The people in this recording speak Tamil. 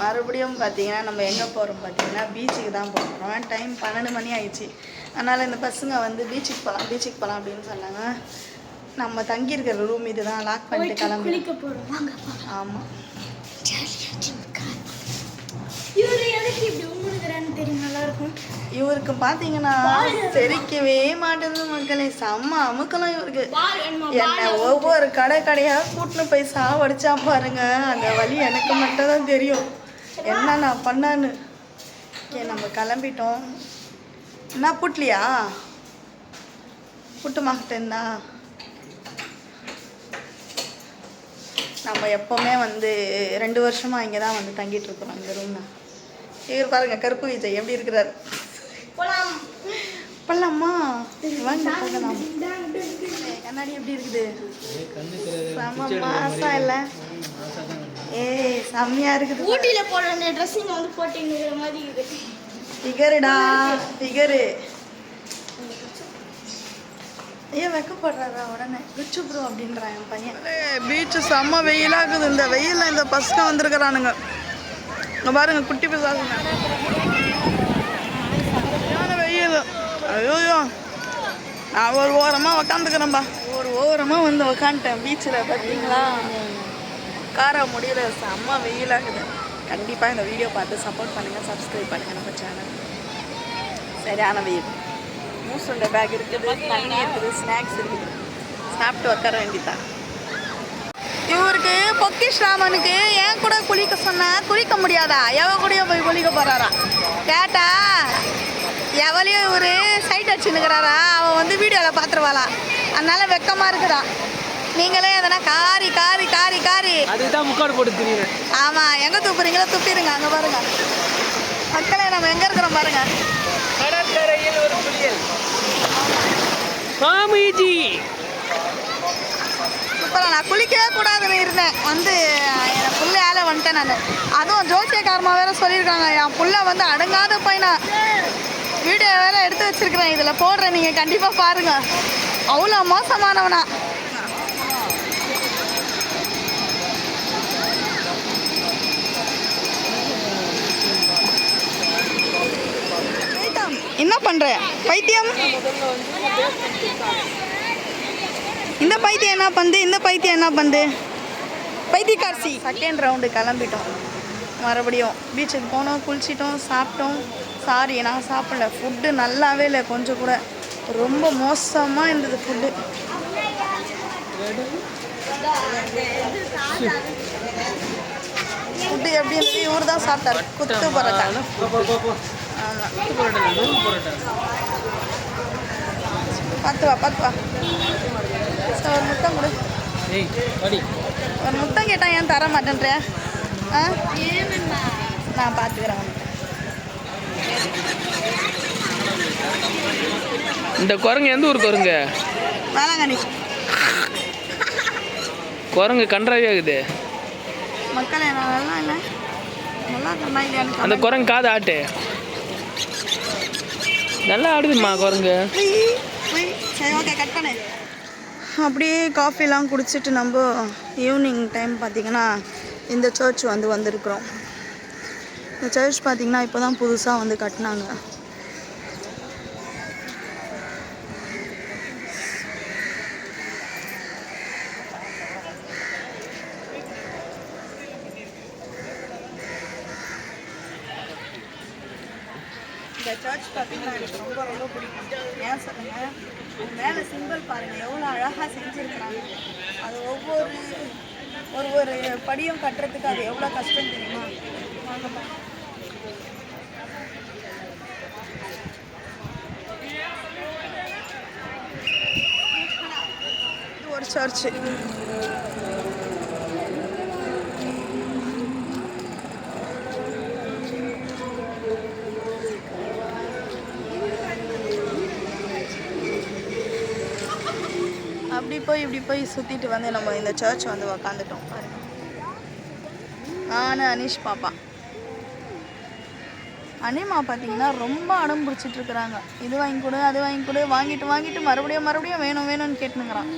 மறுபடியும் பார்த்தீங்கன்னா நம்ம எங்கே போகிறோம் பார்த்தீங்கன்னா பீச்சுக்கு தான் போகிறோம் டைம் பன்னெண்டு மணி ஆயிடுச்சு. அதனால் இந்த பசங்க வந்து பீச்சுக்கு போகலாம் பீச்சுக்கு போகலாம் அப்படின்னு சொன்னாங்க. நம்ம தங்கியிருக்கிற ரூம் இதுதான். லாக் பண்ணிட்டு கிளம்பி. ஆமாம் இவருக்கு பார்த்தீங்கன்னா செரிக்கவே மாட்டேங்குது மக்களே. செம்ம அமுக்கலாம் இவருக்கு. என்ன ஒவ்வொரு கடை கடையாக கூட்டின்னு போய் சாவடிச்சா பாருங்க. அந்த வழி எனக்கு மட்டும் தான் தெரியும். என்ன நான் பண்ணான்னு? ஓகே நம்ம கிளம்பிட்டோம். என்ன புட்லியா புட்டு மாக்கிட்டேன்னா நம்ம எப்போவுமே வந்து ரெண்டு வருஷமாக இங்கே தான் வந்து தங்கிட்டு இருக்கிறோம் இந்த ரூமில் இவர் பாருங்க கருப்பு விஜய் எப்படி இருக்கிறார். போலாம். வாங்க போகலாம் கண்ணாடி எப்படி இருக்குது? செம்ம மாசா இல்ல. ஏய் செம்மையா இருக்குது. ஊட்டியில போடுற அந்த ட்ரெஸ்ஸிங் வந்து போட்டுங்கிற மாதிரி இருக்கு ஃபிகருடா ஃபிகரு ஐயோ வெக்க போடுறாரா உடனே. குச்சு ப்ரோ அப்படின்றான் என் பையன். பீச்சு செம்ம வெயிலாக இருக்குது இந்த வெயிலில் இந்த பசங்க வந்திருக்கிறானுங்க. இங்க பாருங்க குட்டி பசாசுங்க வெயில். ஐயோயோ. நான் ஒரு ஓரமாக உக்காந்துக்கிறேன்பா. ஒரு ஓரமாக வந்து உக்காந்துட்டேன் பீச்சில் பார்த்தீங்களா உட்கார முடியல. செம்ம வெயிலாகுது. கண்டிப்பாக இந்த வீடியோ பார்த்து சப்போர்ட் பண்ணுங்கள் சப்ஸ்கிரைப் பண்ணுங்கள் நம்ம சேனல் சரியான வெயில். மூசுண்ட பேக் இருக்குது. தண்ணி இருக்குது. ஸ்நாக்ஸ் இருக்குது. சாப்பிட்டு உட்கார வேண்டிதான் இவருக்கு பொக்கிஷ் ராமனுக்கு ஏன் கூட குளிக்க சொன்னா குளிக்க முடியாதா? எவ கூடயோ போய் குளிக்க போறாரா? கேட்டா எவளையும் இவர் சைட் அடிச்சுன்னுக்கிறாரா அவன் வந்து வீடியோவில் பார்த்துருவாளா? அதனால வெக்கமாக இருக்குதா நீங்களே எதனா காரி காரி காரி காரி. அதுதான் முக்காடு போட்டு திரியுறேன். ஆமாம் எங்கே துப்புறீங்களோ துப்பிடுங்க அங்கே பாருங்க. மக்களே நம்ம எங்கே இருக்கிறோம் பாருங்க. கடற்கரையில் ஒரு புயல் சாமிஜி. சூப்பராக நான் குளிக்கவே கூடாதுன்னு இருந்தேன். வந்து என் பிள்ளையால வந்துட்டேன் நான். அதுவும் ஜோசியக்காரமா வேற சொல்லியிருக்காங்க என் புள்ள வந்து அடங்காத பையனா. வீடியோ வேற எடுத்து வச்சிருக்கிறேன் இதில் போடுறேன் நீங்கள் கண்டிப்பாக பாருங்க. அவ்வளோ மோசமானவனா என்ன பண்ற? பைத்தியம்? இந்த பைத்தியம் என்ன பண்ணுது இந்த பைத்தியம் என்ன பண்ணுது பைத்தியக்காரசி. செகண்ட் ரவுண்டு கிளம்பிட்டோம். மறுபடியும் பீச்சுக்கு போனோம் குளிச்சிட்டோம் சாப்பிட்டோம். சாரி நான் சாப்பிடல. ஃபுட்டு நல்லாவே இல்லை கொஞ்சம் கூட. ரொம்ப மோசமாக இருந்தது ஃபுட்டு ஃபுட்டு எப்படி இருந்தது? இவர் தான் சாப்பிட்டார். குத்து பரோட்டா. வா சரி, ஒரு முத்தம் கொடு. ஏய் படி ஒரு முத்தம் கேட்டால் ஏன் தர மாட்டேன்ற? ஆ? நான் பார்த்துக்கிறேன் இந்த குரங்கு எந்த ஊர் குரங்கு? வேளாங்கண்ணி. குரங்கு கன்றாவே ஆகுது. மக்களே நல்லா இல்லை. நல்லா அந்த குரங்கு காது ஆட்டு. நல்லா ஆடுதுமா குரங்கு சரி ஓகே கட் பண்ணு அப்படியே காஃபிலாம் குடிச்சிட்டு நம்ம ஈவினிங் டைம் பார்த்தீங்கன்னா இந்த சர்ச் வந்து வந்திருக்கிறோம். இந்த சர்ச் பார்த்தீங்கன்னா இப்போ தான் புதுசாக வந்து கட்டினாங்க. இந்த சர்ச் பார்த்தீங்கன்னா எனக்கு ரொம்ப ரொம்ப பிடிக்கும். ஏன் சொல்லுங்கள் அது மேலே சிம்பிள் பாருங்கள் எவ்வளோ அழகாக செஞ்சுருக்கிறாங்க. அது ஒவ்வொரு ஒரு ஒரு படியும் கட்டுறதுக்கு அது எவ்வளோ கஷ்டம் தெரியுமா? வாங்கப்பா ஒரு சர்ச்சு அப்படி போய் இப்படி போய் சுற்றிட்டு வந்து நம்ம இந்த சர்ச் வந்து உக்காந்துட்டோம். பாருங்க. நான் அனீஷ் பாப்பா. அனிமா பார்த்தீங்கன்னா ரொம்ப அடம் பிடிச்சிட்டு இருக்கிறாங்க. இது வாங்கி கொடு அது வாங்கி கொடு வாங்கிட்டு வாங்கிட்டு மறுபடியும் மறுபடியும் வேணும் வேணும்னு கேட்டுனுங்கிறான்.